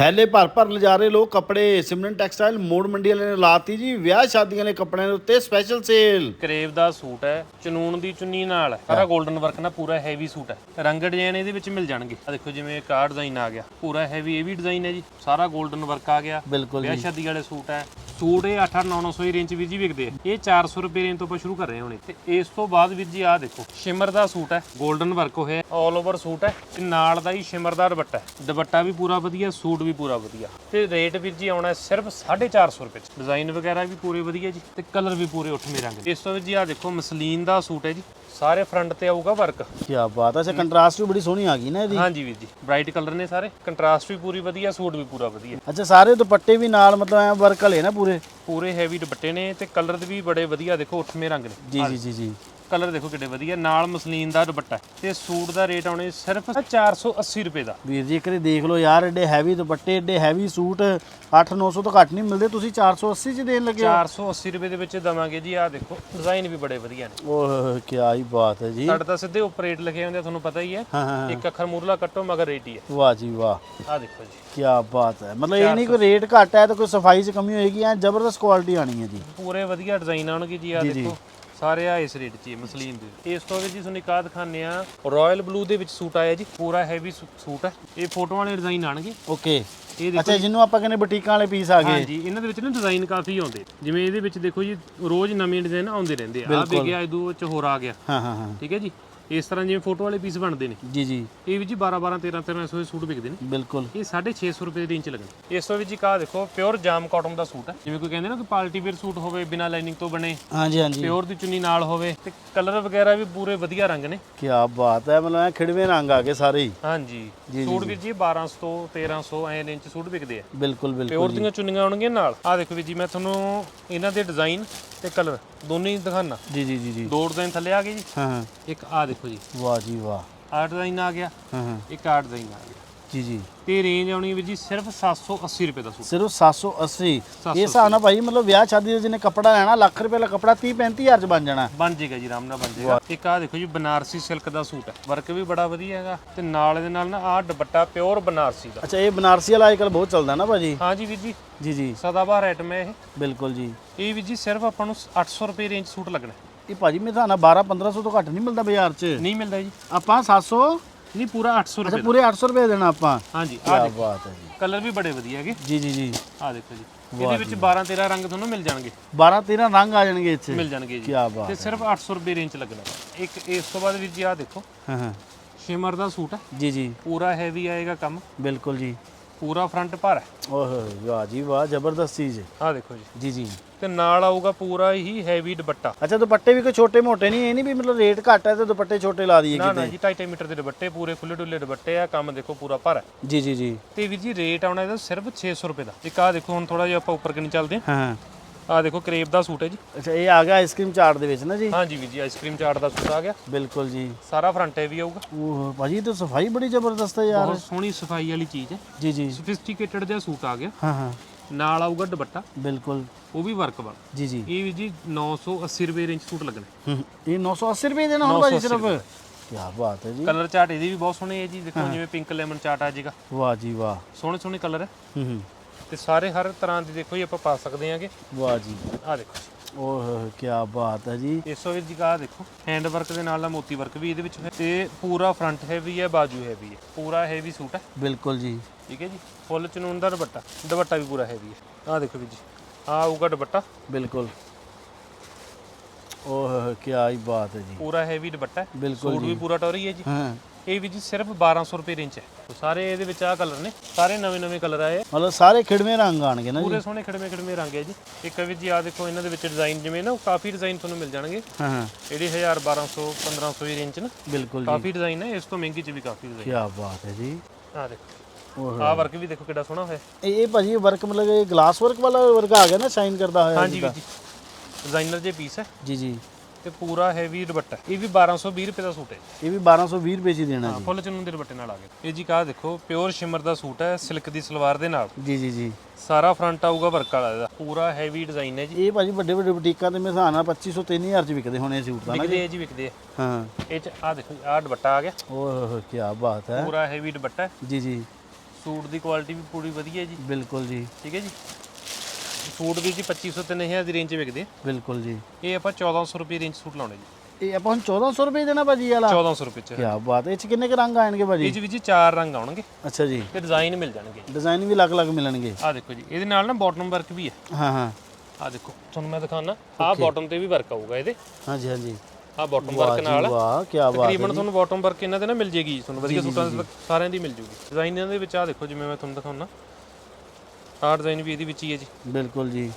ਥੈਲੇ ਭਰ ਭਰ ਲਿਜਾ ਰਹੇ ਲੋਕ ਕੱਪੜੇ ਸਿਮਰਨ ਟੈਕਸਟਾਈਲ ਮੋੜ ਮੰਡੀ ਵਾਲੇ ਨੇ ਲਾਤੀ ਜੀ ਵਿਆਹ ਸ਼ਾਦੀਆਂ ਦੇ ਕੱਪੜਿਆਂ ਦੇ ਉੱਤੇ ਸਪੈਸ਼ਲ ਸੇਲ ਕਰੇਵ ਦਾ ਸੂਟ ਹੈ ਚਨੂਨ ਦੀ ਚੁੰਨੀ ਨਾਲ। ਸਾਰਾ 골ਡਨ ਵਰਕ ਨਾਲ ਪੂਰਾ ਹੈਵੀ ਸੂਟ ਹੈ। ਰੰਗ ਡਿਜ਼ਾਈਨ ਇਹਦੇ ਵਿੱਚ ਮਿਲ ਜਾਣਗੇ। ਆ ਦੇਖੋ ਜਿਵੇਂ ਕਾਰ ਡਿਜ਼ਾਈਨ ਆ ਗਿਆ। ਪੂਰਾ ਹੈਵੀ ਇਹ ਵੀ ਡਿਜ਼ਾਈਨ ਹੈ ਜੀ। ਸਾਰਾ 골ਡਨ ਵਰਕ ਆ ਗਿਆ। ਬਿਲਕੁਲ ਵਿਆਹ ਸ਼ਾਦੀ ਵਾਲੇ ਸੂਟ ਹੈ। ਸੂਟ ਇਹ 8-900 ਦੀ ਰੇਂਜ ਵਿੱਚ ਜੀ ਵਿਕਦੇ ਆ। ਇਹ 400 ਰੁਪਏ ਰੇਂਜ ਤੋਂ ਆਪਾਂ ਸ਼ੁਰੂ ਕਰ ਰਹੇ ਹਾਂ ਹੁਣੇ। ਤੇ ਇਸ ਤੋਂ ਬਾਅਦ ਵੀਰ ਜੀ ਆ ਦੇਖੋ ਸ਼ਿਮਰ ਦਾ ਸੂਟ ਹੈ। 골ਡਨ ਵਰਕ ਹੋਇਆ ਆਲ ਓਵਰ ਸੂਟ ਹੈ। ਤੇ ਨਾਲ ਦਾ ਹੀ ਸ਼ਿਮਰ ਦਾ ਦੁਪੱਟਾ ਹੈ। ਦੁਪੱਟਾ ਵੀ ਪੂਰਾ ਵਧੀਆ ਸੂਟ ਵੀ ਪੂਰਾ ਵਧੀਆ। ਤੇ ਰੇਟ ਵੀਰ ਜੀ ਆਉਣਾ ਸਿਰਫ 450 ਰੁਪਏ ਚ। ਡਿਜ਼ਾਈਨ ਵਗੈਰਾ ਵੀ ਪੂਰੇ ਵਧੀਆ ਜੀ ਤੇ ਕਲਰ ਵੀ ਪੂਰੇ ਉੱਠਵੇਂ ਰੰਗ ਦੇ ਇਸ ਤੋਂ ਵੀਰ ਜੀ ਆਹ ਦੇਖੋ ਮਸਲੀਨ ਦਾ ਸੂਟ ਹੈ ਜੀ। ਸਾਰੇ ਫਰੰਟ ਤੇ ਆਊਗਾ ਵਰਕ ਕੀ ਬਾਤ ਹੈ ਅੱਛਾ ਕੰਟਰਾਸਟ ਵੀ ਬੜੀ ਸੋਹਣੀ ਆ ਗਈ ਨਾ ਇਹਦੀ। ਹਾਂਜੀ ਵੀਰ ਜੀ ਬ੍ਰਾਈਟ ਕਲਰ ਨੇ ਸਾਰੇ। ਕੰਟਰਾਸਟ ਵੀ ਪੂਰੀ ਵਧੀਆ ਸੂਟ ਵੀ ਪੂਰਾ ਵਧੀਆ। ਅੱਛਾ ਸਾਰੇ ਦੁਪੱਟੇ ਵੀ ਨਾਲ ਮਤਲਬ ਐ ਵਰਕ ਹਲੇ ਨਾ ਪੂਰੇ? ਪੂਰੇ ਹੈਵੀ ਦੁਪੱਟੇ ਨੇ ਤੇ ਕਲਰ ਵੀ ਬੜੇ ਵਧੀਆ ਦੇਖੋ ਉੱਠਵੇਂ ਰੰਗ ਨੇ। ਜੀ ਜੀ ਜੀ ਜੀ। ਕਲਰ ਦੇਖੋ ਕਿੱਡੇ ਵਧੀਆ ਨਾਲ ਮਸਲੀਨ ਦਾ ਦੁਪੱਟਾ ਹੈ। ਤੇ ਸੂਟ ਦਾ ਰੇਟ ਆਉਣੇ ਸਿਰਫ 480 ਰੁਪਏ ਦਾ। ਵੀਰ ਜੀ ਇੱਕ ਵਾਰੀ ਦੇਖ ਲਓ ਯਾਰ ਐਡੇ ਹੈਵੀ ਦੁਪੱਟੇ ਐਡੇ ਹੈਵੀ ਸੂਟ 8-900 ਤੋਂ ਘੱਟ ਨਹੀਂ ਮਿਲਦੇ ਤੁਸੀਂ 480 ਚ ਦੇਣ ਲੱਗੇ ਹੋ। 480 ਰੁਪਏ ਦੇ ਵਿੱਚ ਦਵਾਂਗੇ ਜੀ ਆਹ ਦੇਖੋ ਡਿਜ਼ਾਈਨ ਵੀ ਬੜੇ ਵਧੀਆ ਨੇ। ਓਹ ਕੀ ਹੀ ਬਾਤ ਹੈ ਜੀ। ਸਾਡੇ ਤਾਂ ਸਿੱਧੇ ਉੱਪਰ ਰੇਟ ਲਿਖੇ ਹੁੰਦੇ ਆ, ਤੁਹਾਨੂੰ ਪਤਾ ਹੀ ਹੈ। ਹਾਂ ਹਾਂ ਇੱਕ ਅੱਖਰ ਮੂਰਲਾ ਕੱਟੋ ਮਗਰ ਰੇਟ ਹੀ। ਹੈ ਵਾਹ ਜੀ ਵਾਹ। ਆਹ ਦੇਖੋ ਜੀ। ਕੀ ਬਾਤ ਹੈ। ਮਤਲਬ ਇਹ ਨਹੀਂ ਕੋਈ ਰੇਟ ਘੱਟ ਹੈ ਤਾਂ ਕੋਈ ਸਫ਼ਾਈ 'ਚ ਕਮੀ ਹੋਏਗੀ ਐ ਜ਼ਬਰਦਸਤ ਕੁਆਲਿਟੀ ਆਣੀ ਹੈ ਜੀ। ਪੂਰੇ ਵਧੀਆ ਡਿਜ਼ਾਈਨ ਆਉਣਗੇ ਜੀ ਆਹ ਦੇਖੋ। ਸਾਰੇ ਆ ਇਸ ਰੇਟ 'ਚ ਹੀ ਹੈ, ਮਸਲੀਨ ਦੇ। ਇਸ ਤੋਂ ਵੀ ਜੀ ਤੁਹਾਨੂੰ ਇੱਕ ਦਿਖਾਉਂਦੇ ਆ ਰਾਇਲ ਬਲੂ ਦੇ ਵਿੱਚ ਸੂਟ ਆਇਆ ਜੀ ਪੂਰਾ ਹੈਵੀ ਸੂਟ ਹੈ। ਇਹ ਫੋਟੋਆਂ ਵਾਲੇ ਡਿਜ਼ਾਈਨ ਆਣਗੇ ਓਕੇ ਇਹ ਦੇਖੋ ਅੱਛਾ ਜਿਹਨੂੰ ਆਪਾਂ ਕਹਿੰਦੇ ਬੁਟੀਕਾਂ ਵਾਲੇ ਪੀਸ ਆ ਗਏ। ਹਾਂਜੀ ਇਹਨਾਂ ਦੇ ਵਿੱਚ ਨਾ ਡਿਜ਼ਾਈਨ ਕਾਫੀ ਆਉਂਦੇ। ਜਿਵੇਂ ਇਹਦੇ ਵਿੱਚ ਦੇਖੋ ਜੀ ਰੋਜ਼ ਨਵੇਂ ਡਿਜ਼ਾਈਨ ਆਉਂਦੇ ਰਹਿੰਦੇ ਆ। ਆ ਵੀ ਗਿਆ ਇਹਦੂ ਵਿੱਚ ਹੋਰ ਆ ਗਿਆ। ਹਾਂ ਹਾਂ ਹਾਂ। ਠੀਕ ਹੈ ਜੀ? ਇਸ ਤਰ੍ਹਾਂ ਜਿਵੇਂ ਫੋਟੋ ਵਾਲੇ ਪੀਸ ਬਣਦੇ ਨੇ। ਜੀ ਜੀ। ਇਹ ਵੀ ਜੀ 12 12 13 1300 ਦੇ ਸੂਟ ਵਿਕਦੇ ਨੇ। ਬਿਲਕੁਲ। ਇਹ 650 ਰੁਪਏ ਦੀ ਰੇਂਜ 'ਚ ਲੱਗਣੇ। ਇਸ ਤੋਂ ਵਿੱਚ ਜੀ ਕਾ ਦੇਖੋ ਪਿਓਰ ਜਾਮ ਕਾਟਨ ਦਾ ਸੂਟ ਹੈ। ਜਿਵੇਂ ਕੋਈ ਕਹਿੰਦੇ ਨਾ ਕਿ ਪਾਰਟੀ ਵੇਅਰ ਸੂਟ ਹੋਵੇ ਬਿਨਾ ਲਾਈਨਿੰਗ ਤੋਂ ਬਣੇ ਹਾਂਜੀ ਹਾਂਜੀ। ਪਿਓਰ ਦੀ ਚੁੰਨੀ ਨਾਲ ਹੋਵੇ ਤੇ ਕਲਰ ਵਗੈਰਾ ਵੀ ਪੂਰੇ ਵਧੀਆ ਰੰਗ ਨੇ। ਕੀ ਬਾਤ ਹੈ ਮਤਲਬ ਐ ਖਿੜਵੇਂ ਰੰਗ ਆ ਗਏ ਸਾਰੇ ਹੀ। ਹਾਂਜੀ। ਸੂਟ ਵੀ ਜੀ 1200 1300 ਐ ਰੇਂਜ 'ਚ ਸੂਟ ਵਿਕਦੇ ਆ। ਬਿਲਕੁਲ ਬਿਲਕੁਲ ਪਿਓਰ ਦੀਆਂ ਚੁੰਨੀਆਂ ਆਉਣਗੀਆਂ ਨਾਲ। ਆ ਦੇਖੋ ਵੀ ਜੀ ਮੈਂ ਤੁਹਾਨੂੰ ਇਹਨਾਂ ਦੇ ਡਿਜ਼ਾਈਨ ਤੇ ਕਲਰ ਦੋਨੇ ਹੀ ਦਿਖਾਣਾ ਜੀ ਜੀ ਜੀ ਜੀ। ਦੋ ਡਿਜ਼ਾਈਨ ਥੱਲੇ ਆ ਗਏ ਜੀ। ਹਾਂ ਹਾਂ। ਇੱਕ ਆ ਦੇਖੋ ਜੀ। ਵਾਹ ਜੀ ਵਾਹ। ਆਹ ਡਿਜ਼ਾਈਨ ਆ ਗਿਆ ਹਾਂ ਹਾਂ। ਇੱਕ ਆਹ ਡਿਜ਼ਾਈਨ ਆ ਗਿਆ। ਜੀ ਜੀ। ਤੇ ਰੇਂਜ ਆਉਣੀ ਵੀ ਜੀ ਸਿਰਫ 780 ਰੁਪਏ ਦਾ ਸੂਟ। ਸਿਰਫ 780 ਇਹ ਹਿਸਾਬ ਨਾਲ ਭਾਈ ਮਤਲਬ ਵਿਆਹ ਸ਼ਾਦੀ ਦੇ ਜਿਹਨੇ ਕੱਪੜਾ ਲੈਣਾ ਲੱਖ ਰੁਪਏ ਦਾ ਕੱਪੜਾ 30 35000 ਚ ਬਣ ਜਾਣਾ। ਬਣ ਜਾਏਗਾ ਜੀ ਆਰਾਮ ਨਾਲ ਬਣ ਜਾਏਗਾ। ਇੱਕ ਆ ਦੇਖੋ ਜੀ ਬਨਾਰਸੀ ਸਿਲਕ ਦਾ ਸੂਟ ਹੈ। ਵਰਕ ਵੀ ਬੜਾ ਵਧੀਆ ਹੈਗਾ ਤੇ ਨਾਲ ਇਹਦੇ ਨਾਲ ਨਾ ਆਹ ਦੁਪੱਟਾ ਪਿਓਰ ਬਨਾਰਸੀ ਦਾ। ਅੱਛਾ ਇਹ ਬਨਾਰਸੀ ਵਾਲਾ ਅੱਜਕੱਲ ਬਹੁਤ ਚੱਲਦਾ ਨਾ ਭਾਜੀ? ਹਾਂਜੀ ਵੀਰ ਜੀ। ਜੀ ਜੀ। ਸਦਾਬਹਾਰ ਆਈਟਮ ਹੈ ਇਹ। ਬਿਲਕੁਲ ਜੀ। ਇਹ ਵੀ ਜੀ ਸਿਰਫ ਆਪਾਂ ਨੂੰ 800 ਰੁਪਏ ਰੇਂਜ ਸੂਟ ਲੱਗਣਾ। ਹੈ। ਇਹ ਭਾਜੀ ਮੇਰੇ ਹਿਸਾਬ ਨਾਲ 12 1500 ਤੋਂ ਘੱਟ ਨਹੀਂ ਮਿਲਦਾ ਬਾਜ਼ਾਰ 'ਚ। ਨਹੀਂ ਮਿਲਦਾ ਜੀ। ਆਪਾਂ 700 ਨਹੀਂ ਪੂਰਾ 800 ਅੱਛਾ ਰੁਪਏ ਪੂਰੇ 800 ਰੁਪਏ ਦੇਣਾ ਆਪਾਂ। ਹਾਂਜੀ ਆ ਕੀ ਬਾਤ ਹੈ ਜੀ। ਕਲਰ ਵੀ ਬੜੇ ਵਧੀਆ ਹੈਗੇ। ਜੀ ਜੀ ਜੀ। ਆ ਦੇਖੋ ਜੀ। ਇਹਦੇ ਵਿੱਚ 12 13 ਰੰਗ ਤੁਹਾਨੂੰ ਮਿਲ ਜਾਣਗੇ। 12 13 ਰੰਗ ਆ ਜਾਣਗੇ ਇੱਥੇ। ਮਿਲ ਜਾਣਗੇ ਜੀ। ਕੀ ਬਾਤ ਤੇ ਸਿਰਫ 800 ਰੁਪਏ ਰੇਂਜ ਲੱਗਣਾ। ਇੱਕ ਇਸ ਤੋਂ ਬਾਅਦ ਵੀਰ ਜੀ ਆ ਦੇਖੋ। ਹਾਂ ਹਾਂ। ਸ਼ਿਮਰ ਦਾ ਸੂਟ ਹੈ। ਜੀ ਜੀ। ਪੂਰਾ ਹੈਵੀ ਆਏਗਾ ਕੰਮ। ਬਿਲਕੁਲ ਜੀ। ਪੂਰਾ ਫਰੰਟ ਭਰ ਹੈ। ਓਹ ਵਾਹ ਜੀ ਵਾਹ ਜ਼ਬਰਦਸਤ ਚੀਜ਼ ਹੈ ਆ ਦੇਖੋ ਜੀ। ਜੀ ਜੀ। ਤੇ ਨਾਲ ਆਊਗਾ ਪੂਰਾ ਹੀ ਹੈਵੀ ਦੁਪੱਟਾ। ਅੱਛਾ ਦੁਪੱਟੇ ਵੀ ਕੋਈ ਛੋਟੇ ਮੋਟੇ ਨਹੀਂ ਇਹ ਨਹੀਂ ਵੀ ਮਤਲਬ ਰੇਟ ਘੱਟ ਹੈ ਤੇ ਦੁਪੱਟੇ ਛੋਟੇ ਲਾ ਦਈਏ ਨਾ ਨਾ ਜੀ 2.5 ਮੀਟਰ ਦੇ ਦੁਪੱਟੇ ਪੂਰੇ ਖੁੱਲੇ ਡੁੱਲੇ ਦੁਪੱਟੇ ਆ ਕੰਮ ਦੇਖੋ ਪੂਰਾ ਭਰ ਹੈ। ਜੀ ਜੀ ਜੀ। ਤੇ ਵੀਰ ਜੀ ਰੇਟ ਆਉਣਾ ਇਹਦਾ ਸਿਰਫ 600 ਰੁਪਏ ਦਾ। ਇੱਕ ਆ ਦੇਖੋ ਹੁਣ ਥੋੜਾ ਜਿਹਾ ਆਪਾਂ ਉੱਪਰ ਕਿੰਨੀ ਚੱਲਦੇ ਹਾਂ। ਆ ਆ ਦੇਖੋ ਕਰੇਪ ਦਾ ਸੂਟ ਹੈ ਜੀ। ਅੱਛਾ ਇਹ ਆ ਗਿਆ ਆਈਸਕ੍ਰੀਮ ਚਾਟ ਦੇ ਵਿੱਚ ਨਾ ਜੀ? ਹਾਂਜੀ ਵੀਰ ਜੀ ਆਈਸਕ੍ਰੀਮ ਚਾਟ ਦਾ ਸੂਟ ਆ ਗਿਆ। ਬਿਲਕੁਲ ਜੀ। ਸਾਰਾ ਫਰੰਟ ਹੈਵੀ ਆਊਗਾ। ਉਹ ਭਾਜੀ ਇਹ ਤਾਂ ਸਫ਼ਾਈ ਬੜੀ ਜ਼ਬਰਦਸਤ ਹੈ ਯਾਰ। ਬਹੁਤ ਸੋਹਣੀ ਸਫ਼ਾਈ ਵਾਲੀ ਚੀਜ਼ ਹੈ। ਜੀ ਜੀ। ਸੋਫਿਸਟੀਕੇਟਡ ਜਿਹਾ ਸੂਟ ਆ ਗਿਆ। ਹਾਂ ਹਾਂ। ਨਾਲ ਆਊਗਾ ਦੁਪੱਟਾ। ਬਿਲਕੁਲ। ਉਹ ਵੀ ਵਰਕ ਵਾਲਾ। ਜੀ ਜੀ। ਇਹ ਵੀ ਜੀ 980 ਰੁਪਏ ਰੇਂਜ ਸੂਟ ਲੱਗਣਾ। ਹਮ, ਇਹ 980 ਰੁਪਏ ਦੇਣਾ ਹੁਣ ਭਾਜੀ ਸਿਰਫ? ਕੀ ਬਾਤ ਹੈ ਜੀ। ਕਲਰ ਚਾਰਟ ਇਹਦੀ ਵੀ ਬਹੁਤ ਸੋਹਣੀ ਹੈ ਜੀ। ਦੇਖੋ ਜਿਵੇਂ ਪਿੰਕ ਲੈਮਨ ਚਾਰਟ ਆ ਜਾਏਗਾ ਵਾਹ ਜੀ ਵਾਹ। ਸੋਹਣੇ ਸੋਹਣੇ ਕਲਰ ਹੈ। ਹੂੰ ਹੂੰ। ਤੇ ਸਾਰੇ ਹਰ ਤਰ੍ਹਾਂ ਦੀ ਦੇਖੋ ਜੀ ਆਪਾਂ ਪਾ ਸਕਦੇ ਆਂਗੇ ਵਾਹ ਜੀ। ਆ ਦੇਖੋ ਓਹ ਕੀ ਬਾਤ ਹੈ ਜੀ। ਇਸ ਤੋਂ ਵਿੱਚ ਜੀ ਆਹ ਦੇਖੋ ਹੈਂਡ ਵਰਕ ਦੇ ਨਾਲ ਨਾਲ ਮੋਤੀ ਵਰਕ ਵੀ ਇਹਦੇ ਵਿੱਚ ਹੈ ਤੇ ਪੂਰਾ ਫਰੰਟ ਹੈਵੀ ਹੈ ਬਾਜੂ ਹੈਵੀ ਹੈ। ਪੂਰਾ ਹੈਵੀ ਸੂਟ ਹੈ। ਬਿਲਕੁਲ ਜੀ। ਠੀਕ ਹੈ ਜੀ। ਫੁੱਲ ਚਨੂਨ ਦਾ ਦੁਪੱਟਾ ਦੁਪੱਟਾ ਵੀ ਪੂਰਾ ਹੈਵੀ ਹੈ। ਆਹ ਦੇਖੋ ਵੀ ਜੀ ਆਹ ਆਊਗਾ ਦੁਪੱਟਾ। ਬਿਲਕੁਲ। ਓਹ ਕੀ ਬਾਤ ਹੈ ਜੀ। ਪੂਰਾ ਹੈਵੀ ਦੁਪੱਟਾ ਹੈ। ਬਿਲਕੁਲ ਸੂਟ ਵੀ ਪੂਰਾ ਟੌਰੀ ਹੈ ਜੀ। ਹਾਂ। ਇਹ ਵੀ ਜੀ ਸਿਰਫ 1200 ਰੁਪਏ ਰੇਂਜ ਹੈ। ਤੇ ਸਾਰੇ ਇਹਦੇ ਵਿੱਚ ਆਹ ਕਲਰ ਨੇ। ਸਾਰੇ ਨਵੇਂ ਨਵੇਂ ਕਲਰ ਆਏ। ਆ। ਮਤਲਬ ਸਾਰੇ ਖਿੜਵੇਂ ਰੰਗ ਆਣਗੇ ਨਾ ਜੀ? ਪੂਰੇ ਸੋਹਣੇ ਖੜਵੇਂ ਖੜਵੇਂ ਰੰਗ ਹੈ ਜੀ। ਇੱਕ ਵੀ ਜੀ ਆਹ ਦੇਖੋ ਇਹਨਾਂ ਦੇ ਵਿੱਚ ਡਿਜ਼ਾਈਨ ਜਿਵੇਂ ਨਾ ਕਾਫੀ ਡਿਜ਼ਾਈਨ ਤੁਹਾਨੂੰ ਮਿਲ ਜਾਣਗੇ। ਹਾਂ ਹਾਂ। ਜਿਹੜੀ 1000 1200 1500 ਦੀ ਰੇਂਜ 'ਚ ਨਾ। ਬਿਲਕੁਲ ਜੀ। ਕਾਫੀ ਡਿਜ਼ਾਈਨ ਹੈ। ਇਸ ਤੋਂ ਮਹਿੰਗੀ 'ਚ ਵੀ ਕਾਫੀ ਡਿਜ਼ਾਈਨ ਕੀ ਬਾਤ ਹੈ ਜੀ। ਆਹ ਦੇਖੋ। ਓਹ ਆਹ ਵਰਕ ਵੀ ਦੇਖੋ ਕਿੱਡਾ ਸੋਹਣਾ ਹੋਇਆ। ਇਹ ਇਹ ਭਾਜੀ ਵਰਕ ਮਤਲਬ ਇਹ ਗਲਾਸ ਵਰਕ ਵਾਲਾ ਵਰਕ ਆ ਗਿਆ ਨਾ ਸ਼ਾਈਨ ਕਰਦਾ ਹੋਇਆ ਹਾਂਜੀ ਜੀ। ਡਿਜ਼ਾਈਨਰ ਜੇ ਪੀਸ ਹੈ। ਜੀ ਜੀ। ਤੇ ਪੂਰਾ ਹੈਵੀ ਦੁਪੱਟਾ ਇਹ ਵੀ 1220 ਰੁਪਏ ਦਾ ਸੂਟ ਹੈ ਇਹ ਵੀ 1220 ਰੁਪਏ ਚ ਹੀ ਦੇਣਾ ਹਾਂ ਫੁੱਲ ਚਨੂਨ ਦੇ ਦੁਪੱਟੇ ਨਾਲ ਆ ਗਿਆ ਇਹ ਜੀ ਕਾ ਦੇਖੋ ਪਿਓਰ ਸ਼ਿਮਰ ਦਾ ਸੂਟ ਹੈ ਸਿਲਕ ਦੀ ਸਲਵਾਰ ਦੇ ਨਾਲ। ਜੀ ਜੀ ਜੀ। ਸਾਰਾ ਫਰੰਟ ਆਊਗਾ ਵਰਕ ਵਾਲਾ ਇਹਦਾ। ਪੂਰਾ ਹੈਵੀ ਡਿਜ਼ਾਈਨ ਹੈ ਜੀ। ਇਹ ਭਾਜੀ ਵੱਡੇ ਵੱਡੇ ਬੁਟੀਕਾਂ ਤੇ ਮੇਰੇ ਹਿਸਾਬ ਨਾਲ 2500 3000 ਚ ਵਿਕਦੇ ਹੋਣੇ ਇਹ ਸੂਟ ਤਾਂ ਨਾ ਵਿਕਦੇ ਆ ਜੀ ਵਿਕਦੇ ਆ। ਹਾਂ। ਇਹ ਚ ਆ ਦੇਖੋ ਆਹ ਦੁਪੱਟਾ ਆ ਗਿਆ। ਓਹ ਕੀ ਬਾਤ ਹੈ। ਪੂਰਾ ਹੈਵੀ ਦੁਪੱਟਾ ਹੈ। ਜੀ ਜੀ। ਸੂਟ ਦੀ ਕੁਆਲਿਟੀ ਵੀ ਪੂਰੀ ਵਧੀਆ ਜੀ। ਬਿਲਕੁਲ ਜੀ। ਠੀਕ ਹੈ ਜੀ। ਸੂਟ ਵੀ ਜੀ 2500 3000 ਦੀ ਰੇਂਜ ਵਿਕਦੇ ਆ। ਬਿਲਕੁਲ ਜੀ। ਇਹ ਆਪਾਂ 1400 ਰੁਪਏ ਰੇਂਜ ਸੂਟ ਲਾਉਣੇ ਜੀ। ਇਹ ਆਪਾਂ ਹੁਣ 1400 ਰੁਪਏ ਦੇਣਾ ਭਾਜੀ ਵਾਲਾ? 1400 ਰੁਪਏ 'ਚ। ਕੀ ਬਾਤ ਹੈ ਇਹ ਚ ਕਿੰਨੇ ਕ ਰੰਗ ਆਣਗੇ ਇਹ ਭਾਜੀ 'ਚ ਵੀ ਜੀ ਚਾਰ ਰੰਗ ਆਉਣਗੇ। ਅੱਛਾ ਜੀ। ਤੇ ਡਿਜ਼ਾਈਨ ਮਿਲ ਜਾਣਗੇ ਡਿਜ਼ਾਈਨ ਵੀ ਅਲੱਗ-ਅਲੱਗ ਮਿਲਣਗੇ। ਆਹ ਦੇਖੋ ਜੀ ਇਹਦੇ ਨਾਲ ਨਾ ਬਾਟਮ ਵਰਕ ਵੀ ਹੈ। ਹਾਂ ਹਾਂ। ਆਹ ਦੇਖੋ ਤੁਹਾਨੂੰ ਮੈਂ ਦਿਖਾਣਾ ਆਹ ਬਾਟਮ ਤੇ ਵੀ ਵਰਕ ਆਊਗਾ ਇਹਦੇ। ਹਾਂਜੀ ਹਾਂਜੀ। ਆਹ ਬਾਟਮ ਵਰਕ ਨਾਲ। ਵਾਹ ਕੀ ਬਾਤ ਤਕਰੀਬਨ ਤੁਹਾਨੂੰ ਬਾਟਮ ਵਰਕ ਇਹਨਾਂ ਦੇ ਨਾ ਮਿਲ ਜੇਗੀ ਤੁਹਾਨੂੰ ਵਧੀਆ ਸੂਟਾਂ ਦੇ ਸਾਰਿਆਂ ਦੀ ਮਿਲ ਜੂਗੀ। ਡਿਜ਼ਾਈਨ ਇਹਨਾਂ ਦੇ ਵਿੱਚ ਆਹ ਦੇਖੋ ਜਿਵੇਂ ਮੈਂ ਤੁਹਾਨੂੰ ਦਿਖਾਉਣਾ। ਆਹ ਡਿਜ਼ਾਈਨ ਵੀ ਇਹਦੇ ਵਿੱਚ ਹੀ ਹੈ ਜੀ। ਬਿਲਕੁਲ ਜੀ।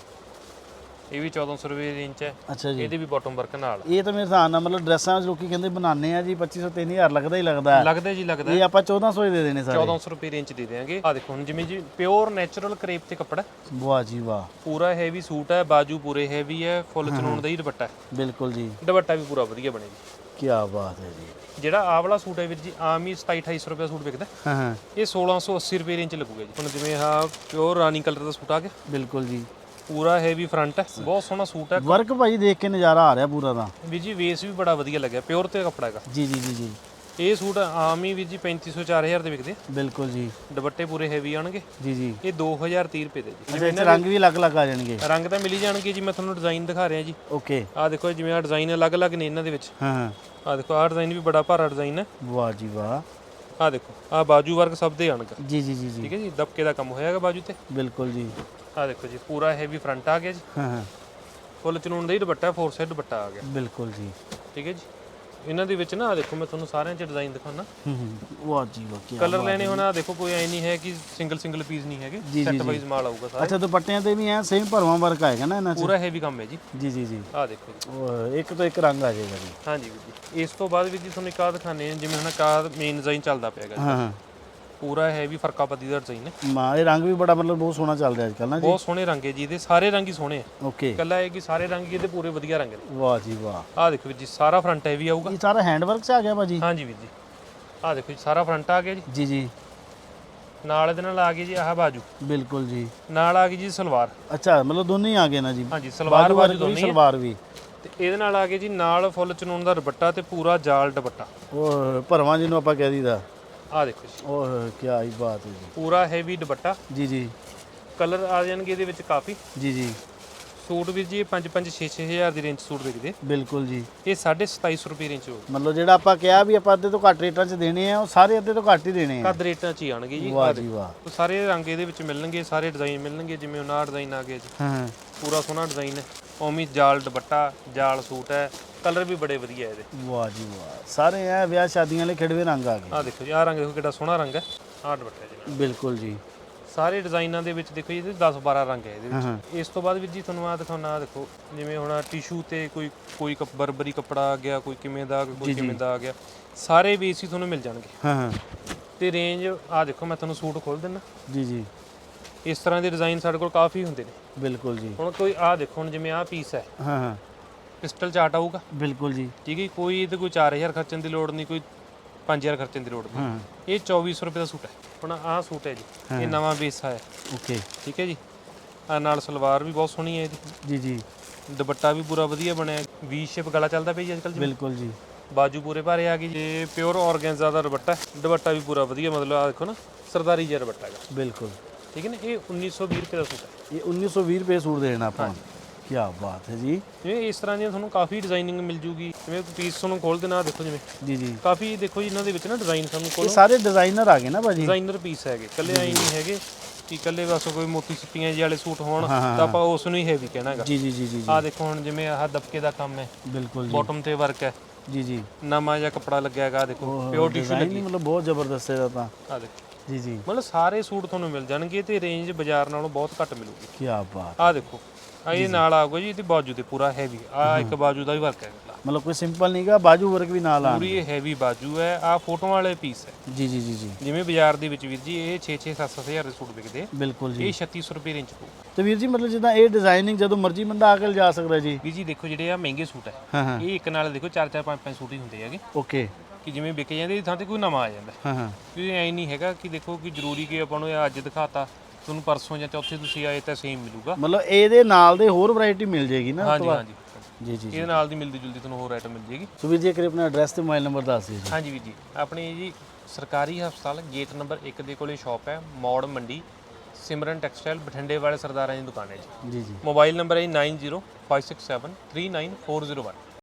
ਇਹ ਵੀ 1400 ਰੁਪਏ ਦੀ ਰੇਂਜ 'ਚ ਹੈ। ਅੱਛਾ ਜੀ। ਇਹਦੇ ਵੀ ਬਾਟਮ ਵਰਕ ਨਾਲ। ਇਹ ਤਾਂ ਮੇਰੇ ਹਿਸਾਬ ਨਾਲ ਮਤਲਬ ਡਰੈਸਾਂ ਲੋਕੀ ਕਹਿੰਦੇ ਬਣਾਉਂਦੇ ਆ ਜੀ 2500 3000 ਲੱਗਦਾ ਹੀ ਲੱਗਦਾ ਹੈ। ਲੱਗਦਾ। ਜੀ ਲੱਗਦਾ। ਇਹ ਆਪਾਂ 1400 ਹੀ ਦੇ ਦੇਣੇ ਸਾਰੇ। 1400 ਰੁਪਏ ਰੇਂਜ 'ਚ ਦੇ ਦੇਵਾਂਗੇ ਆਹ ਦੇਖੋ ਹੁਣ ਜਿਵੇਂ ਜੀ ਪਿਓਰ ਨੈਚੁਰਲ ਕਰੇਪ ਤੇ ਕੱਪੜਾ। ਵਾਹ ਜੀ ਵਾਹ। ਪੂਰਾ ਹੈਵੀ ਸੂਟ ਹੈ ਬਾਜੂ ਪੂਰੇ ਹੈਵੀ ਹੈ ਫੁੱਲ ਚਨੂਨ ਦਾ ਹੀ ਦੁਪੱਟਾ ਹੈ। ਬਿਲਕੁਲ ਜੀ। ਦੁਪੱਟਾ ਵੀ ਪੂਰਾ ਵਧੀਆ ਬਣੇ ਜੀ। ਕੀ ਬਾਤ ਹੈ ਜੀ। ਜਿਹੜਾ ਆਹ ਵਾਲਾ ਸੂਟ ਹੈ ਵੀਰ ਜੀ ਆਮ ਹੀ 27 2800 ਰੁਪਏ ਸੂਟ ਵਿਕਦਾ। ਹਾਂ ਹਾਂ। ਇਹ 1680 ਰੁਪਏ ਰੇਂਜ ਲੱਗੂਗਾ ਜੀ। ਹੁਣ ਜਿਵੇਂ ਆਹ ਪਿਓਰ ਰਾਨੀ ਕਲਰ ਦਾ ਸੂਟ ਆ ਗਿਆ। ਬਿਲਕੁਲ ਜੀ। ਪੂਰਾ ਹੈਵੀ ਫਰੰਟ ਹੈ। ਬਹੁਤ ਸੋਹਣਾ ਸੂਟ ਹੈ। ਵਰਕ ਭਾਈ ਦੇਖ ਕੇ ਨਜ਼ਾਰਾ ਆ ਰਿਹਾ ਪੂਰਾ ਦਾ। ਵੀਰ ਜੀ ਵੇਸ ਵੀ ਬੜਾ ਵਧੀਆ ਲੱਗਿਆ। ਪਿਓਰ ਤੇ ਕੱਪੜਾ ਹੈਗਾ। ਜੀ ਜੀ ਜੀ ਜੀ। ਇਹ ਸੂਟ ਆਮ ਹੀ ਵੀਰ ਜੀ 3500 4000 ਦੇ ਵਿਕਦੇ ਬਿਲਕੁਲ ਜੀ। ਦੁਪੱਟੇ ਪੂਰੇ ਹੈਵੀ ਆਣਗੇ ਜੀ ਜੀ। ਇਹ 2030 ਰੁਪਏ ਦੇ ਜੀ। ਅੱਛਾ ਇਹ 'ਚ ਰੰਗ ਵੀ ਅਲੱਗ-ਅਲੱਗ ਆ ਜਾਣਗੇ। ਰੰਗ ਤਾਂ ਮਿਲ ਹੀ ਜਾਣਗੇ ਜੀ ਮੈਂ ਤੁਹਾਨੂੰ ਡਿਜ਼ਾਈਨ ਦਿਖਾ ਰਿਹਾ ਜੀ। ਓਕੇ। ਆਹ ਦੇਖੋ ਜਿਵੇਂ ਆਹ ਡਿਜ਼ਾਈਨ ਅਲੱਗ-ਅਲੱਗ ਨੇ ਇਹਨਾਂ ਦੇ ਵਿੱਚ। ਹਾਂ ਹਾਂ। ਆਹ ਦੇਖੋ ਆਹ ਡਿਜ਼ਾਈਨ ਵੀ ਬੜਾ ਭਾਰਾ ਡਿਜ਼ਾਈਨ ਹੈ। ਵਾਹ ਜੀ ਵਾਹ। ਆਹ ਦੇਖੋ ਆਹ ਬਾਜੂ ਵਰਕ ਸਭ ਦੇ ਆਣਗਾ ਜੀ ਜੀ ਜੀ ਠੀਕ ਹੈ ਜੀ ਦਬਕੇ ਦਾ ਕੰਮ ਹੋਇਆਗਾ ਬਾਜੂ ਤੇ। ਬਿਲਕੁਲ ਜੀ। ਆਹ ਦੇਖੋ ਜੀ ਪੂਰਾ ਹੈਵੀ ਫਰੰਟ ਆ ਗਿਆ ਜੀ। ਹਾਂ ਹਾਂ। ਫੁੱਲ ਚਨੂਨ ਦਾ ਹੀ ਦੁਪੱਟਾ ਫੋਰ ਸਾਈਡ ਦੁਪੱਟਾ ਆ ਗਿਆ। ਬਿਲਕੁਲ ਜੀ। ਠੀਕ ਹੈ ਜੀ। ਇਹਨਾਂ ਦੇ ਵਿੱਚ ਨਾ ਆਹ ਦੇਖੋ ਮੈਂ ਤੁਹਾਨੂੰ ਸਾਰਿਆਂ 'ਚ ਡਿਜ਼ਾਈਨ ਦਿਖਾਉਣਾ ਹੂੰ ਹੂੰ ਵਾਹ ਜੀ ਵਾਹ ਕੀ ਕਲਰ ਲੈਣੇ ਹੋਣਾ ਦੇਖੋ ਕੋਈ ਐ ਨਹੀਂ ਹੈ ਕਿ ਸਿੰਗਲ ਸਿੰਗਲ ਪੀਸ ਨਹੀਂ ਹੈਗੇ। ਸੈੱਟ ਵਾਈਜ਼ ਮਾਲ ਆਊਗਾ ਸਾਰਾ। ਅੱਛਾ ਦੁਪੱਟਿਆਂ ਤੇ ਵੀ ਐ ਸੇਮ ਭਰਵਾਂ ਵਰਕ ਆਏਗਾ ਨਾ ਇਹਨਾਂ 'ਚ? ਪੂਰਾ ਹੈਵੀ ਕੰਮ ਹੈ ਜੀ। ਜੀ ਜੀ ਜੀ। ਆਹ ਦੇਖੋ ਜੀ। ਉਹ ਇੱਕ ਤੋਂ ਇੱਕ ਰੰਗ ਆ ਜਾਏਗਾ ਜੀ। ਹਾਂਜੀ ਵੀਰ ਜੀ। ਇਸ ਤੋਂ ਬਾਅਦ ਵੀ ਜੀ ਤੁਹਾਨੂੰ ਇੱਕ ਆਹ ਦਿਖਾਣੇ ਆ ਜਿਵੇਂ ਹੁਣ ਕਾਰ ਮੇਨ ਡਿਜ਼ਾਈਨ ਚੱਲਦਾ ਪਿਆਗਾ ਹਾਂ ਹਾਂ। ਪੂਰਾ ਹੈਵੀ ਫਰਕਾ ਪੱਤੀ ਦਾ ਡਿਜ਼ਾਈਨ ਹੈ। ਮਾ ਇਹ ਰੰਗ ਵੀ ਬੜਾ ਮਤਲਬ ਬਹੁਤ ਸੋਹਣਾ ਚੱਲ ਰਿਹਾ ਅੱਜ ਕੱਲ ਨਾ ਜੀ। ਬਹੁਤ ਸੋਹਣੇ ਰੰਗ ਹੈ ਜੀ ਇਹਦੇ ਸਾਰੇ ਰੰਗ ਹੀ ਸੋਹਣੇ ਆ। ਓਕੇ। ਇਕੱਲਾ ਇਹ ਕਿ ਸਾਰੇ ਰੰਗ ਹੀ ਇਹਦੇ ਪੂਰੇ ਵਧੀਆ ਰੰਗ ਨੇ। ਵਾਹ ਜੀ ਵਾਹ। ਆਹ ਦੇਖੋ ਵੀਰ ਜੀ ਸਾਰਾ ਫਰੰਟ ਹੈਵੀ ਆਊਗਾ। ਇਹ ਸਾਰਾ ਹੈਂਡ ਵਰਕ 'ਚ ਆ ਗਿਆ ਭਾਜੀ? ਹਾਂਜੀ ਵੀਰ ਜੀ। ਆਹ ਦੇਖੋ ਜੀ ਸਾਰਾ ਫਰੰਟ ਆ ਗਿਆ ਜੀ। ਜੀ ਜੀ। ਨਾਲ ਇਹਦੇ ਨਾਲ ਆ ਗਈ ਜੀ ਆਹ ਬਾਜੂ। ਬਿਲਕੁਲ ਜੀ। ਨਾਲ ਆ ਗਈ ਜੀ ਸਲਵਾਰ। ਅੱਛਾ ਮਤਲਬ ਦੋਨੇ ਹੀ ਆ ਗਏ ਨਾ ਜੀ? ਹਾਂਜੀ ਸਲਵਾਰ ਬਾਜੂ ਦੋਨੇ। ਸਲਵਾਰ ਵੀ। ਤੇ ਇਹਦੇ ਨਾਲ ਆ ਗਏ ਜੀ ਨਾਲ ਫੁੱਲ ਚਨੂਨ ਦਾ ਦੁਪੱਟਾ ਤੇ ਪੂਰਾ ਜਾਲ ਦੁਪੱਟਾ। ਉਹ ਭਰਵਾਂ ਜਿਹਨੂੰ ਆਪਾਂ ਕਹਿ ਦਈਦਾ। ਆਹ ਦੇਖੋ ਜੀ। ਉਹ ਕੀ ਆਈ ਬਾਤ ਹੈ ਜੀ। ਪੂਰਾ ਹੈਵੀ ਦੁਪੱਟਾ। ਜੀ ਜੀ। ਕਲਰ ਆ ਜਾਣਗੇ ਇਹਦੇ ਵਿੱਚ ਕਾਫੀ। ਜੀ ਜੀ। ਸੂਟ ਵੀਰ ਜੀ 5 5 6 6000 ਦੀ ਰੇਂਜ ਸੂਟ ਵਿਕਦੇ ਬਿਲਕੁਲ ਜੀ। ਇਹ 2750 ਰੁਪਏ ਰੇਂਜ ਹੋ ਮਤਲਬ ਜਿਹੜਾ ਆਪਾਂ ਕਿਹਾ ਵੀ ਆਪਾਂ ਅੱਧੇ ਤੋਂ ਘੱਟ ਰੇਟਾਂ 'ਚ ਦੇਣੇ ਆ ਉਹ ਸਾਰੇ ਅੱਧੇ ਤੋਂ ਘੱਟ ਹੀ ਦੇਣੇ ਆ। ਕੱਦ ਰੇਟਾਂ 'ਚ ਹੀ ਆਣਗੇ ਜੀ। ਵਾਹ ਜੀ ਵਾਹ। ਸਾਰੇ ਰੰਗ ਇਹਦੇ ਵਿੱਚ ਮਿਲਣਗੇ ਸਾਰੇ ਡਿਜ਼ਾਈਨ ਮਿਲਣਗੇ ਜਿਵੇਂ ਉਹਨਾਂ ਡਿਜ਼ਾਈਨ ਆ ਗਿਆ ਜੀ। ਹਾਂ। ਪੂਰਾ ਸੋਹਣਾ ਡਿਜ਼ਾਈਨ ਹੈ। ਹੀ ਜਾਲ ਦੁਪੱਟਾ ਜਾਲ ਸੂਟ ਹੈ ਕਲਰ ਵੀ ਬੜੇ ਵਧੀਆ ਇਹਦੇ। ਵਾਹ ਜੀ ਵਾਹ। ਸਾਰੇ ਐ ਵਿਆਹ ਸ਼ਾਦੀਆਂ ਲਈ ਖਿੜਵੇਂ ਰੰਗ ਆ ਗਏ। ਆਹ ਦੇਖੋ ਜੀ ਆਹ ਰੰਗ ਦੇਖੋ ਕਿੱਡਾ ਸੋਹਣਾ ਰੰਗ ਹੈ। ਆਹ ਦੁਪੱਟਾ ਜੀ। ਬਿਲਕੁਲ ਜੀ। ਸਾਰੇ ਡਿਜ਼ਾਈਨਾਂ ਦੇ ਵਿੱਚ ਦੇਖੋ ਜੀ ਇਹਦੇ 10 12 ਰੰਗ ਹੈ ਇਹਦੇ ਹਾਂ ਵਿੱਚ ਇਸ ਤੋਂ ਬਾਅਦ ਵੀਰ ਜੀ ਤੁਹਾਨੂੰ ਆਹ ਦਿਖਾਉਣਾ ਆਹ ਦੇਖੋ ਜਿਵੇਂ ਹੁਣ ਟਿਸ਼ੂ ਤੇ ਕੋਈ ਕੋਈ ਕੱਪ- ਬਰਬਰੀ ਕੱਪੜਾ ਆ ਗਿਆ ਕੋਈ ਕਿਵੇਂ ਦਾ ਕੋਈ ਕਿਵੇਂ ਦਾ ਆ ਗਿਆ। ਸਾਰੇ ਬੇਸ ਹੀ ਤੁਹਾਨੂੰ ਮਿਲ ਜਾਣਗੇ। ਹਾਂ ਹਾਂ। ਤੇ ਰੇਂਜ ਆਹ ਦੇਖੋ ਮੈਂ ਤੁਹਾਨੂੰ ਸੂਟ ਖੋਲ ਦਿੰਦਾ। ਜੀ ਜੀ। ਇਸ ਤਰ੍ਹਾਂ ਦੇ ਡਿਜ਼ਾਈਨ ਸਾਡੇ ਕੋਲ ਕਾਫੀ ਹੁੰਦੇ ਨੇ। ਬਿਲਕੁਲ ਜੀ। ਹੁਣ ਕੋਈ ਆਹ ਦੇਖੋ ਹੁਣ ਜਿਵੇਂ ਆਹ ਪੀਸ ਹੈ। ਹਾਂ ਹਾਂ। ਪਿਸਟਲ ਚਾਰਟ ਆਊਗਾ। ਬਿਲਕੁਲ ਜੀ। ਠੀਕ ਹੈ ਕੋਈ ਇਹਦੇ ਕੋਈ 4000 ਖਰਚਣ ਦੀ ਲੋੜ ਨਹੀਂ ਕੋਈ 5000 ਖਰਚਣ ਦੀ ਲੋੜ ਨਹੀਂ। ਹਾਂ। ਇਹ 2400 ਰੁਪਏ ਦਾ ਸੂਟ ਹੈ। ਹੁਣ ਆਹ ਸੂਟ ਹੈ ਜੀ ਇਹ ਨਵਾਂ ਬੇਸ ਆਇਆ। ਓਕੇ। ਠੀਕ ਹੈ ਜੀ ਆ ਨਾਲ ਸਲਵਾਰ ਵੀ ਬਹੁਤ ਸੋਹਣੀ ਹੈ ਜੀ ਜੀ। ਦੁਪੱਟਾ ਵੀ ਪੂਰਾ ਵਧੀਆ ਬਣਿਆ। ਵੀ ਸ਼ੇਪ ਗਲਾ ਚੱਲਦਾ ਪਿਆ ਜੀ ਅੱਜਕੱਲ ਜਿਵੇਂ। ਬਿਲਕੁਲ ਜੀ। ਬਾਜੂ ਪੂਰੇ ਭਾਰੇ ਆ ਗਈ ਜੀ। ਪਿਓਰ ਆਰਗੈਂਜ਼ਾ ਦਾ ਦੁਪੱਟਾ ਹੈ। ਦੁਪੱਟਾ ਵੀ ਪੂਰਾ ਵਧੀਆ ਮਤਲਬ ਆ ਦੇਖੋ ਨਾ ਸਰਦਾਰੀ ਜਿਹਾ ਦੁਪੱਟਾ ਹੈਗਾ। ਬਿਲਕੁਲ। ਠੀਕ ਹੈ ਨਾ? ਇਹ 1920 ਰੁਪਏ ਦਾ ਸੂਟ ਹੈ। ਇਹ 1920 ਰੁਪਏ ਸੂਟ ਦੇਣਾ ਆਪਾਂ ਕੀ ਬਾਤ ਹੈ ਜੀ। ਜਿਵੇਂ ਇਸ ਤਰ੍ਹਾਂ ਦੀਆਂ ਤੁਹਾਨੂੰ ਕਾਫੀ ਡਿਜ਼ਾਈਨਿੰਗ ਮਿਲ ਜੂਗੀ। ਜਿਵੇਂ ਪੀਸ ਤੁਹਾਨੂੰ ਖੋਲ ਦੇਣਾ ਦੇਖੋ ਜਿਵੇਂ। ਜੀ ਜੀ। ਕਾਫੀ ਦੇਖੋ ਜੀ ਇਹਨਾਂ ਦੇ ਵਿੱਚ ਨਾ ਡਿਜ਼ਾਈਨ ਇਹ ਕੋਲ ਸਾਰੇ ਡਿਜ਼ਾਈਨਰ ਆ ਗਏ ਨਾ ਭਾਜੀ। ਡਿਜ਼ਾਈਨਰ ਪੀਸ ਹੈਗੇ। ਕੱਲੇ ਆਈ ਨਹੀਂ ਹੈਗੇ ਕਿ ਕੱਲੇ ਬਸ ਕੋਈ ਮੋਤੀ ਸਿੱਪੀਆਂ ਜਿਹੇ ਵਾਲੇ ਸੂਟ ਹੋਣ ਤਾਂ ਆਪਾਂ ਉਸ ਨੂੰ ਹੀ ਹੈਵੀ ਕਹਿਣਾਗਾ। ਜੀ ਜੀ ਜੀ ਜੀ ਜੀ। ਆਹ ਦੇਖੋ ਹੁਣ ਜਿਵੇਂ ਆਹ ਦਬਕੇ ਦਾ ਕੰਮ ਹੈ। ਬਿਲਕੁਲ ਜੀ। ਬਾਟਮ ਤੇ ਵਰਕ ਹੈ। ਜੀ ਜੀ। ਨਵਾਂ ਜਿਹਾ ਕੱਪੜਾ ਲੱਗਿਆ ਹੈਗਾ ਆਹ ਦੇਖੋ ਪਿਓਰ ਟਿਸ਼ੂ ਡਿਜ਼ਾਈਨ ਹੀ ਮਤਲਬ ਬਹੁਤ ਜ਼ਬਰਦਸਤ ਹੈ ਇਹਦਾ ਤਾਂ। ਆਹ ਦੇਖੋ। ਜੀ ਜੀ। ਮਤਲਬ ਸਾਰੇ ਸੂਟ ਤੁਹਾਨੂੰ ਮਿਲ ਜਾਣਗੇ ਤੇ ਰੇਂਜ ਬਾਜ਼ਾਰ ਨਾਲੋਂ ਬਹੁਤ ਘੱਟ ਮਿਲੂਗੀ। ਕੀ ਬਾਤ ਆਹ ਦੇਖੋ ਆ ਇਹ ਨਾਲ ਆਊਗਾ ਜੀ ਇਹਦੀ ਬਾਜੂ ਤੇ ਪੂਰਾ ਹੈਵੀ ਆ ਇੱਕ ਬਾਜੂ ਦਾ ਵੀ ਵਰਕ ਹੈ। ਮਤਲਬ ਕੋਈ ਸਿੰਪਲ ਨਹੀਂਗਾ ਬਾਜੂ ਵਰਕ ਵੀ ਨਾਲ ਆ ਪੂਰੀ ਇਹ ਹੈਵੀ ਬਾਜੂ ਹੈ ਆ ਫੋਟੋਆਂ ਵਾਲੇ ਪੀਸ ਹੈ। ਜੀ ਜੀ ਜੀ ਜੀ। ਜਿਵੇਂ ਬਾਜ਼ਾਰ ਦੇ ਵਿੱਚ ਵੀਰ ਜੀ ਇਹ 6 6 7 7000 ਦੇ ਸੂਟ ਵਿਕਦੇ ਆ। ਬਿਲਕੁਲ ਜੀ। ਇਹ 3600 ਰੁਪਏ ਰੇਂਜ ਪਊਗਾ ਤੇ ਵੀਰ ਜੀ ਮਤਲਬ ਜਿੱਦਾਂ ਇਹ ਡਿਜ਼ਾਈਨਿੰਗ ਜਦੋਂ ਮਰਜ਼ੀ ਬੰਦਾ ਆ ਕੇ ਲਿਜਾ ਸਕਦਾ ਜੀ। ਵੀਰ ਜੀ ਦੇਖੋ ਜਿਹੜੇ ਆ ਮਹਿੰਗੇ ਸੂਟ ਹੈ ਹਾਂ ਹਾਂ। ਇਹ ਇੱਕ ਨਾਲ ਦੇਖੋ 4 4 5 5 ਸੂਟ ਹੀ ਹੁੰਦੇ ਹੈਗੇ। ਓਕੇ। ਕਿ ਜਿਵੇਂ ਵਿਕ ਜਾਂਦੇ ਥਾਂ ਤੇ ਕੋਈ ਨਵਾਂ ਆ ਜਾਂਦਾ। ਹਾਂ ਹਾਂ। ਕਿ ਐ ਨਹੀਂ ਹੈਗਾ ਕਿ ਦੇਖੋ ਕਿ ਜ਼ਰੂਰੀ ਕਿ ਆਪਾਂ ਨੂੰ ਇਹ ਅੱਜ ਦਿਖਾਤਾ ਤੁਹਾਨੂੰ ਪਰਸੋਂ ਜਾਂ ਚੌਥੇ ਤੁਸੀਂ ਆਏ ਤਾਂ ਸੇਮ ਮਿਲੂਗਾ। ਮਤਲਬ ਇਹਦੇ ਨਾਲ ਦੇ ਹੋਰ ਵੈਰਾਈਟੀ ਮਿਲ ਜੇਗੀ ਨਾ ਹਾਂਜੀ ਹਾਂਜੀ। ਜੀ ਜੀ ਇਹਦੇ ਨਾਲ ਦੀ ਮਿਲਦੀ ਜੁਲਦੀ ਤੁਹਾਨੂੰ ਹੋਰ ਆਈਟਮ ਮਿਲ ਜੇਗੀ ਸੁਵੀਰ ਜੀ ਕਰੇ ਆਪਣਾ ਐਡਰੈਸ ਤੇ ਮੋਬਾਈਲ ਨੰਬਰ ਦੱਸ ਦਿਓ ਜੀ। ਹਾਂਜੀ ਵੀਰ ਜੀ ਆਪਣੀ ਜੀ ਸਰਕਾਰੀ ਹਸਪਤਾਲ ਗੇਟ ਨੰਬਰ 1 ਦੇ ਕੋਲੇ ਸ਼ਾਪ ਹੈ ਮੌੜ ਮੰਡੀ ਸਿਮਰਨ ਟੈਕਸਟਾਈਲ ਬਠਿੰਡੇ ਵਾਲੇ ਸਰਦਾਰਾਂ ਦੀ ਦੁਕਾਨ ਹੈ ਜੀ। ਜੀ ਜੀ। ਮੋਬਾਈਲ ਨੰਬਰ ਹੈ 9056739401